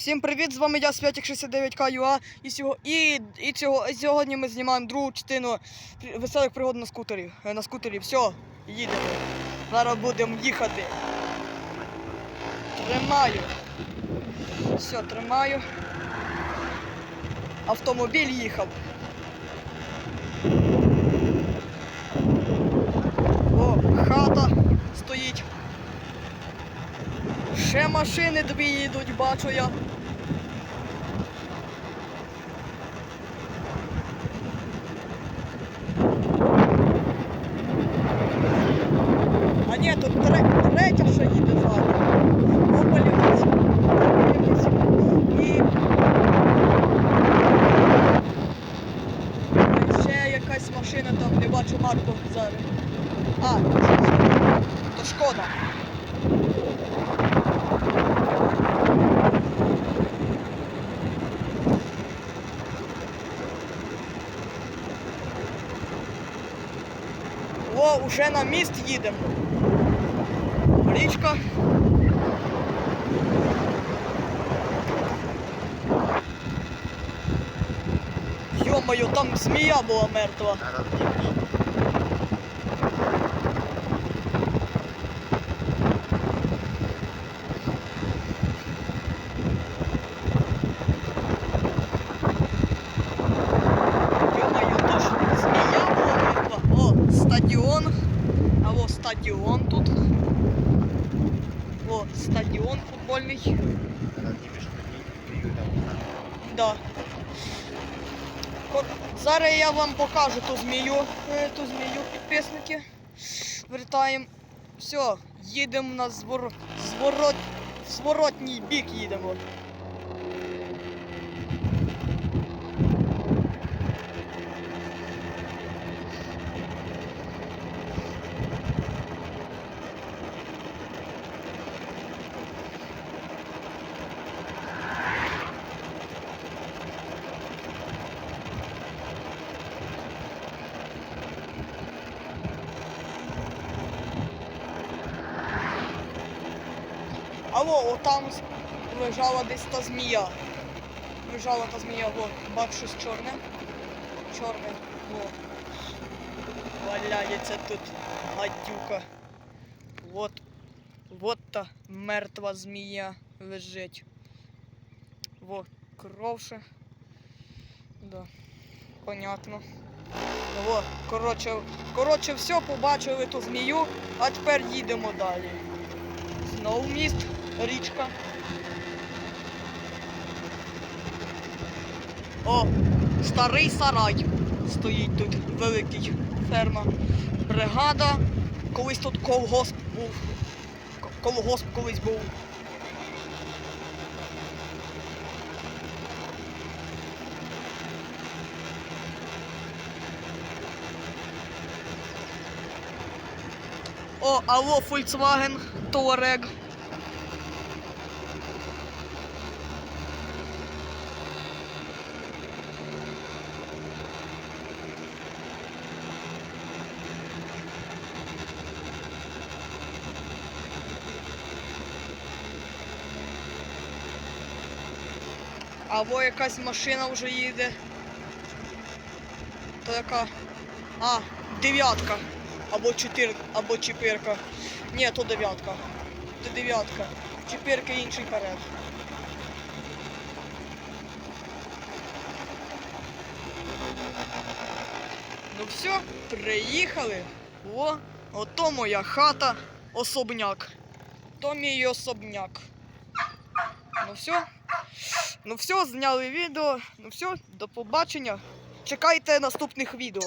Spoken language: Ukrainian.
Всім привіт! З вами я Святік69К.ua і, сього... і, і, цього... сьогодні ми знімаємо другу частину веселих пригод на скутері. Е, На скутері. Все, їдемо. Зараз будемо їхати. Тримаю. Все, тримаю. Автомобіль їхав. О, хата стоїть. Ще машини дві їдуть, бачу я. Ні, тут третя ще їде якийсь. І... І ще якась машина там, не бачу марку зараз. А, то шкода. О, уже на міст їдемо. Річка. Йо-моє, там змія була мертва. Йо-моє, то ж змія була мертва. О, стадіон. А во стадіон тут. О, стадіон футбольний. Да. Зараз я вам покажу ту змію, е, ту змію, підписники. Вертаємо. Все, їдемо на зворот, зворот... зворотній бік їдемо. Алло, отам лежала десь та змія. Лежала та змія, во, бачу щось чорне. Чорне, во. Валяється тут гадюка. Вот. Вот та мертва змія лежить. Во, кров. Да. Понятно. Во, коротше, коротше, все, побачили ту змію, а тепер їдемо далі. Знову міст, річка. О, старий сарай стоїть тут, великий ферма. Бригада. Колись тут колгосп був. Колгосп колись був. О, алло, Volkswagen Touareg. Або якась машина вже їде. То яка. А, дев'ятка. Або чотир, або чіпирка. Ні, то дев'ятка. То дев'ятка. Чіпирка інший перед. Ну все, приїхали. О, ото моя хата, особняк. То мій особняк. Ну все. Ну все, зняли відео. Ну все, до побачення. Чекайте наступних відео.